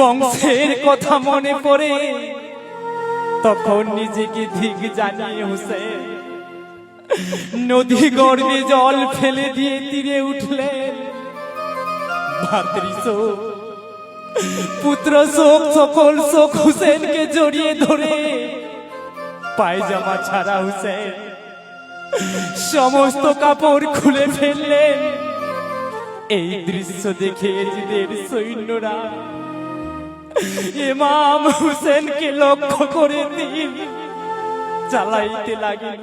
বংশের কথা মনে পড়ে তখন নিজেকে ঠিক জানিয়ে হোসেন নদী গর্ভে জল ফেলে দিয়ে তীরে উঠলেন। ভাতৃশোক পুত্র শোক সকল শোক হুসেনকে জড়িয়ে ধরে। পায়জামা ছাড়া হুসেন সমস্ত কাপড় খুলে ফেললেন। এই দৃশ্য দেখে এজিদের সৈন্যরা ইমাম হুসেনকে লক্ষ্য করে দিন চালাইতে লাগে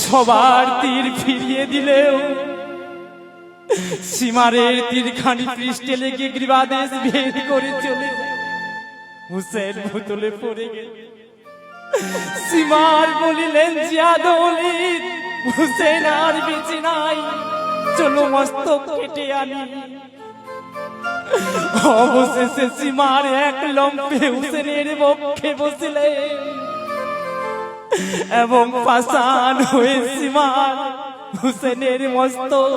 সবার তীর ফিরিয়ে দিলেও সীমারের তীরখানি পৃষ্ঠে লেগে গ্রীবাদেশ ভেদ করে চলে হুসেন ভুতলে পড়ে গেল। সীমার বলিলেন হুসেন আর বেঁচে নাই। চলো মস্তক কেটে আনি। অবশেষে সীমার এক লম্পে হুসেনের বক্ষে বসিলেন এবং পাষাণ হয়ে সীমার হুসেনের মস্তক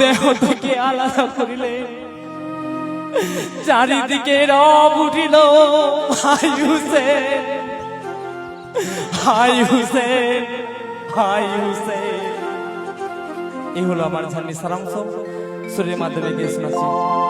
দেহ থেকে আলাদা করিলেন চারিদিকে রব উঠিল হাই হুসেন হাই হুসেন হাই হুসেন। এই হলো আমার ঝান্ডি সারাংশ। Suriye Madde Belediyesi nasip.